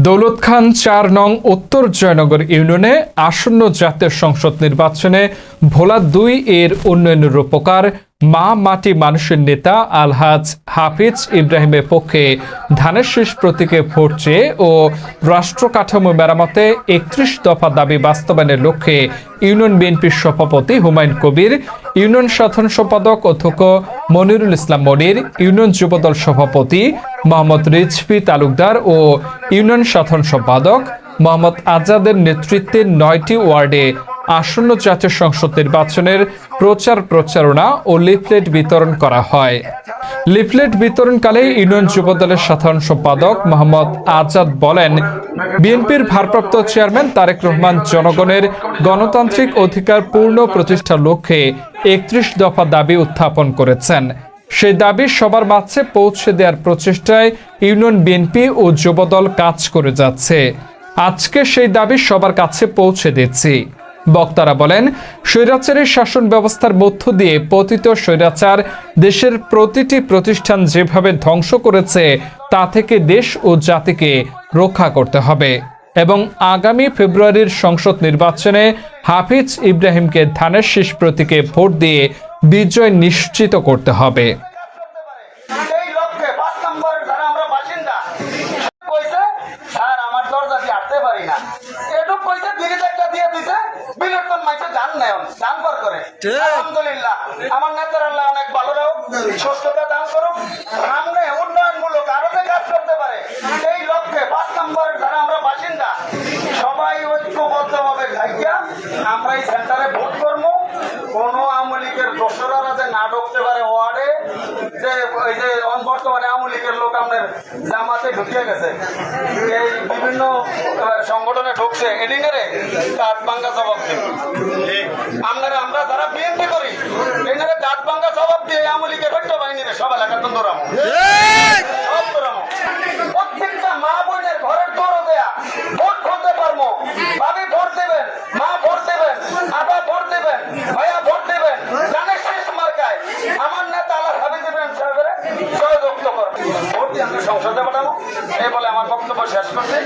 দৌলত খান চার নং উত্তর জয়নগর ইউনিয়নে আসন্ন জাতীয় সংসদ নির্বাচনে ভোলা দুই এর উন্নয়নের রূপকার মা মাটি মানুষের নেতা আলহাজ হাফিজ ইব্রাহিমের পক্ষে ধানের শীষ প্রতীকে ভোট চেয়ে ও রাষ্ট্র কাঠামো মেরামতে একত্রিশ দফা দাবি বাস্তবায়নের লক্ষ্যে ইউনিয়ন বিএনপির সভাপতি হুমায়ুন কবির, ইউনিয়ন সাধারণ সম্পাদক অধ্যক্ষ মনিরুল ইসলাম মনির, ইউনিয়ন যুবদল সভাপতি মোহাম্মদ রিজভি তালুকদার ও ইউনিয়ন সাধারণ সম্পাদক মোহাম্মদ আজাদের নেতৃত্বে নয়টি ওয়ার্ডে আসন্ন জাতীয় সংসদ নির্বাচনের প্রচার প্রচারণা ও লিফলেট বিতরণ করা হয়। লিফলেট বিতরণকালে ইউনিয়ন যুবদলের সাধারণ সম্পাদক মোহাম্মদ আজাদ বলেন, বিএনপির ভারপ্রাপ্ত চেয়ারম্যান তারেক রহমান জনগণের গণতান্ত্রিক অধিকার পূর্ণ প্রতিষ্ঠার লক্ষ্যে একত্রিশ দফা দাবি উত্থাপন করেছেন। সেই দাবি সবার মাঝে পৌঁছে দেওয়ার প্রচেষ্টায় ইউনিয়ন বিএনপি ও যুবদল কাজ করে যাচ্ছে। আজকে সেই দাবি সবার কাছে পৌঁছে দিচ্ছি বক্তারা বলেন, স্বৈরাচারের শাসন ব্যবস্থার মধ্য দিয়ে পতিত স্বৈরাচার দেশের প্রতিটি প্রতিষ্ঠান যেভাবে ধ্বংস করেছে, তা থেকে দেশ ও জাতিকে রক্ষা করতে হবে। এবং আগামী ফেব্রুয়ারির সংসদ নির্বাচনে হাফিজ ইব্রাহিমকে ধানের শীষ প্রতীকে ভোট দিয়ে বিজয় নিশ্চিত করতে হবে। দিয়ে দিছে বিলেটন মাইছে জান নাই জান কর। করে আলহামদুলিল্লাহ। আমার নেতার আল্লাহ অনেক ভালো রাখুক সুস্থতা দান করুক সামনে উন্নয়নমূলক আরও যে কাজ করতে পারে এই লক্ষ্যে পাঁচ নম্বরের যারা আমরা বাসিন্দা সবাই ঐক্যবদ্ধভাবে খাইয়া আমরা এই সেন্টারে ভোট করব কোন আওয়ামী লীগের দোসরারা যে না ঢুকতে পারে ওয়ার্ডে যে ওই যে বর্তমানে আওয়ামী লীগের লোক আমাদের জামাতে ঢুকিয়ে গেছে। এই বিভিন্ন সংগঠনে ঢুকছে। এডিনারে দাঁত ভাঙ্গা জবাব আমরা যারা বিএনপি করি এখানে দাঁত ভাঙ্গা জবাব দিয়ে আওয়ামী লীগের বাহিনীরে সব এলাকার তো সব দৌড়াবো প্রত্যেকটা মা বোনের ঘরের দৌড় দেয়া ভোট করতে পারব ভাবি ভোট দেবেন মা ভোট দেবেন আপা ভোট দেবেন ভাইয়া ভোট দেবেন জানে শেষ মার্কায় আমার নেতা আল্লাহ হাবিজ ইব্রাহিম সাহেবের জয়যুক্ত করবে ভোট দিয়ে আমরা সংসদে পাঠাবো। এই বলে আমার বক্তব্য শেষ করছি।